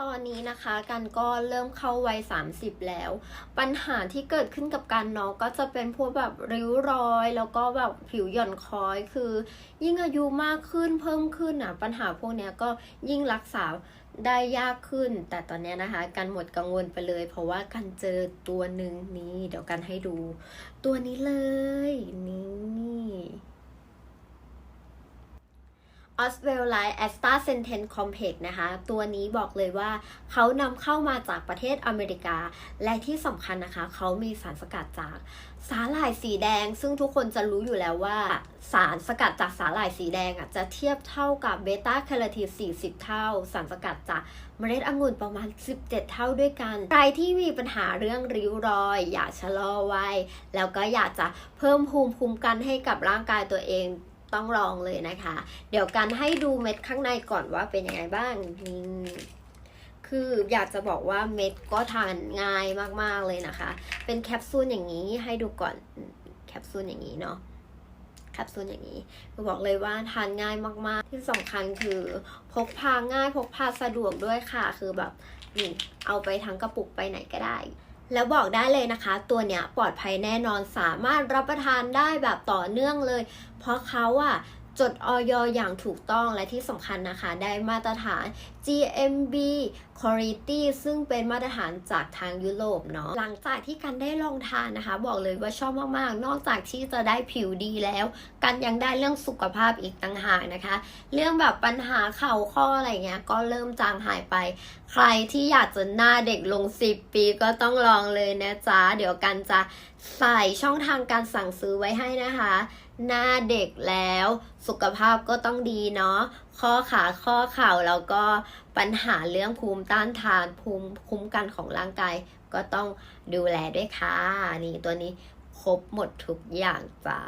ตอนนี้นะคะกันก็เริ่มเข้าวัย 30 แล้ว ปัญหาที่เกิดขึ้นกับกันเนาะก็จะเป็นพวกแบบริ้วรอย แล้วก็แบบผิวหย่อนคล้อยคือ ยิ่งอายุมากขึ้นเพิ่มขึ้นอะปัญหาพวกเนี้ยก็ยิ่งรักษาได้ยากขึ้น แต่ตอนเนี้ยนะคะกันหมดกังวลไปเลย เพราะว่ากันเจอตัวหนึ่งนี่เดี๋ยวกันให้ดู ตัวนี้เลยนี่ ออสเวลไลแอสตาเซนเทนคอมเพกนะคะ ตัวนี้บอกเลยว่าเขานำเข้ามาจากประเทศอเมริกา และที่สำคัญนะคะ เขามีสารสกัดจากสาหร่ายสีแดง ซึ่งทุกคนจะรู้อยู่แล้วว่า สารสกัดจากสาหร่ายสีแดงอะจะเทียบเท่ากับเบต้าแคโรทีน40 เท่า สารสกัดจากเมล็ดองุ่นประมาณ 17 เท่าด้วยกัน ใครที่มีปัญหาเรื่องริ้วรอย อย่าชะลอวัยแล้วก็อยากจะเพิ่มภูมิคุ้มกันให้กับร่างกายตัวเอง ต้องลองเลยนะคะ เดี๋ยวกันให้ดูเม็ดข้างในก่อนว่าเป็นยังไงบ้างนี่คืออยากจะบอกว่าเม็ดก็ทานง่ายมากๆเลยนะคะ เป็นแคปซูลอย่างนี้ให้ดูก่อนแคปซูลอย่างนี้เนาะแคปซูลอย่างนี้ก็บอกเลยว่าทานง่ายมากๆ ที่สำคัญคือพกพาง่ายพกพาสะดวกด้วยค่ะ คือแบบนี่เอาไปทั้งกระปุกไปไหนก็ได้ แล้วบอกได้เลยนะคะ ตัวเนี้ยปลอดภัยแน่นอนสามารถรับประทานได้แบบต่อเนื่องเลย เพราะเขาอะ จดออยอย่างถูกต้องและที่สำคัญนะคะ ได้มาตรฐาน GMB Quality ซึ่งเป็นมาตรฐานจากทางยุโรปเนาะหลังจากที่กันได้ลองทานนะคะ บอกเลยว่าชอบมากๆ นอกจากที่จะได้ผิวดีแล้ว กันยังได้เรื่องสุขภาพอีกต่างหากนะคะ เรื่องแบบปัญหาเข่าข้ออะไรเงี้ย ก็เริ่มจางหายไป ใครที่อยากจะหน้าเด็กลง 10 ปีก็ต้องลองเลยนะจ๊ะเดี๋ยวกันจะ ใส่ช่องทางการสั่งซื้อไว้ให้นะคะ หน้าเด็กแล้ว สุขภาพก็ต้องดีเนาะข้อขาข้อเข่าแล้วก็ปัญหาเรื่องภูมิต้านทานภูมิคุ้มกันของร่างกาย ก็ต้องดูแลด้วยค่ะ นี่ตัวนี้ครบหมดทุกอย่างจ้า